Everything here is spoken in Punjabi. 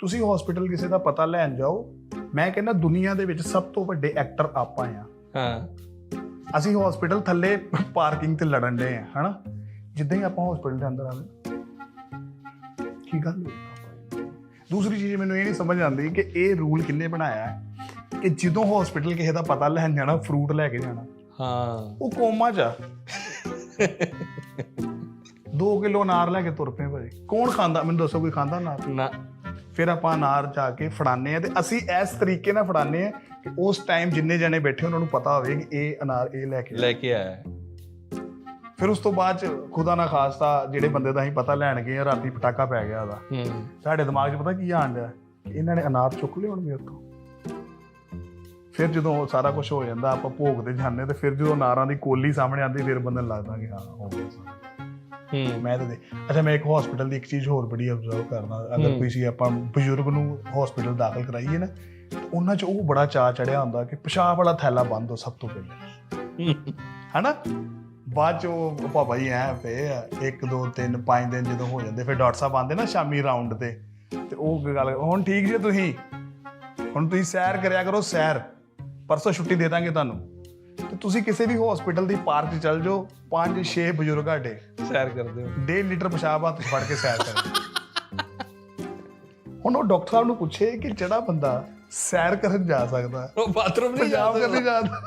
ਤੁਸੀਂ ਹਸਪੀਟਲ ਕਿਸੇ ਦਾ ਪਤਾ ਲੈਣ ਜਾਓ ਮੈਂ ਕਹਿੰਦਾ ਦੁਨੀਆ ਦੇ ਵਿੱਚ ਸਭ ਤੋਂ ਵੱਡੇ ਐਕਟਰ ਆਪਾਂ ਆ ਹਾਂ। ਅਸੀਂ ਹਸਪੀਟਲ ਥੱਲੇ ਪਾਰਕਿੰਗ ਤੇ ਲੜਨ ਦੇ ਆ ਹਨਾ? ਜਿੱਦਾਂ ਹੀ ਆਪਾਂ ਹਸਪੀਟਲ ਦੇ ਅੰਦਰ ਆਵੇ ਕੀ ਗੱਲ? ਦੂਸਰੀ ਚੀਜ਼ ਮੈਨੂੰ ਇਹ ਨਹੀਂ ਸਮਝ ਆਉਂਦੀ ਕਿ ਇਹ ਰੂਲ ਕਿੰਨੇ ਬਣਾਇਆ ਹੈ ਕਿ ਜਦੋਂ ਹਸਪੀਟਲ ਕਿਸੇ ਦਾ ਪਤਾ ਲੈਣ ਜਾਣਾ ਫਰੂਟ ਲੈ ਕੇ ਜਾਣਾ ਹਾਂ। ਉਹ ਕੋਮਾ ਚ 2 ਕਿਲੋ ਅਨਾਰ ਲੈ ਕੇ ਤੁਰ ਪਏ ਭਾਈ। ਕੌਣ ਖਾਂਦਾ? ਮੈਨੂੰ ਦੱਸੋ ਕੋਈ ਖਾਂਦਾ ਅਨਾਰ? ਨਾ। ਫਿਰ ਆਪਾਂ ਅਨਾਰ ਜਾ ਕੇ ਫੜਾਣੇ ਆ ਤੇ ਅਸੀਂ ਇਸ ਤਰੀਕੇ ਨਾਲ ਫੜਾਣੇ ਆ ਕਿ ਉਸ ਟਾਈਮ ਜਿੰਨੇ ਜਣੇ ਬੈਠੇ ਉਹਨਾਂ ਨੂੰ ਪਤਾ ਹੋਵੇ ਕਿ ਇਹ ਅਨਾਰ ਇਹ ਲੈ ਕੇ ਲੈ ਕੇ ਆਇਆ ਫਿਰ ਉਸ ਤੋਂ ਬਾਅਦ ਚ ਖੁਦਾ ਨਾ ਖਾਸਤਾ ਜਿਹੜੇ ਬੰਦੇ ਦਾ ਅਸੀਂ ਪਤਾ ਲੈਣ ਗਏ ਆ ਰਾਤੀ ਪਟਾਕਾ ਪੈ ਗਿਆ ਉਹਦਾ। ਸਾਡੇ ਦਿਮਾਗ 'ਚ ਪਤਾ ਕੀ ਆਣ ਡਿਆ ਕਿ ਇਹਨਾਂ ਨੇ ਅਨਾਰ ਚੁੱਕ ਲਿਆ ਹੋਣਗੇ ਉੱਥੋਂ। ਫਿਰ ਜਦੋਂ ਸਾਰਾ ਕੁਝ ਹੋ ਜਾਂਦਾ ਆਪਾਂ ਭੋਗ ਤੇ ਜਾਂਦੇ ਤੇ ਫਿਰ ਜਦੋਂ ਅਨਾਰਾਂ ਦੀ ਕੋਲੀ ਸਾਹਮਣੇ ਆਉਂਦੀ ਫਿਰ ਬੰਦੇ ਨੂੰ ਲੱਗਦਾ ਕਿ ਹਾਂ ਹੋ ਗਿਆ ਹੂੰ। ਮੈਂ ਤਾਂ ਦੇ ਅੱਛਾ ਮੈਂ ਇੱਕ ਹਸਪੀਟਲ ਦੀ ਇੱਕ ਚੀਜ਼ ਹੋਰ ਬੜੀ ਅਬਜ਼ਰਵ ਕਰਦਾ ਅਗਰ। ਕੋਈ ਆਪਾਂ ਬਜ਼ੁਰਗ ਨੂੰ ਹਸਪੀਟਲ ਦਾਖਲ ਕਰਾਈਏ ਨਾ ਤਾਂ ਉਹਨਾਂ 'ਚ ਉਹ ਬੜਾ ਚਾਅ ਚੜਿਆ ਹੁੰਦਾ ਕਿ ਪਿਸ਼ਾਬ ਵਾਲਾ ਥੈਲਾ ਬੰਦ ਹੋ ਸਭ ਤੋਂ ਪਹਿਲਾਂ। ਹਨਾ? ਬਾਅਦ ਚ ਉਹ ਪਾਪਾ ਜੀ ਐ ਆ 1 2 3 5 ਦਿਨ ਜਦੋਂ ਹੋ ਜਾਂਦੇ ਫਿਰ ਡਾਕਟਰ ਸਾਹਿਬ ਆਉਂਦੇ ਨਾ ਸ਼ਾਮੀ ਰਾਉਂਡ ਤੇ ਤੇ ਉਹ ਗੱਲ ਹੁਣ ਠੀਕ ਜੇ ਤੁਸੀਂ? ਹੁਣ ਤੁਸੀਂ ਸੈਰ ਕਰਿਆ ਕਰੋ ਸੈਰ। ਪਰਸੋਂ ਛੁੱਟੀ ਦੇ ਦਾਂਗੇ ਤੁਹਾਨੂੰ। ਤੇ ਤੁਸੀਂ ਕਿਸੇ ਵੀ ਹਸਪੀਟਲ ਦੀ ਪਾਰਕ 'ਚ ਚੱਲ ਜਾਓ 5 6 ਬਜ਼ੁਰਗ ਆਡੇ ਸੈਰ ਕਰਦੇ ਹੋ। 1.5 ਲੀਟਰ ਪਿਸ਼ਾਬ ਹੱਥ ਫੜ ਕੇ ਸੈਰ ਕਰੋ। ਹੁਣ ਉਹ ਡਾਕਟਰ ਸਾਹਿਬ ਨੂੰ ਪੁੱਛੇ ਕਿ ਜਿਹੜਾ ਬੰਦਾ ਸੈਰ ਕਰਨ ਜਾ ਸਕਦਾ ਉਹ ਬਾਥਰੂਮ ਨਹੀਂ ਸਕਦਾ। ਜਾ ਸਕਦਾ।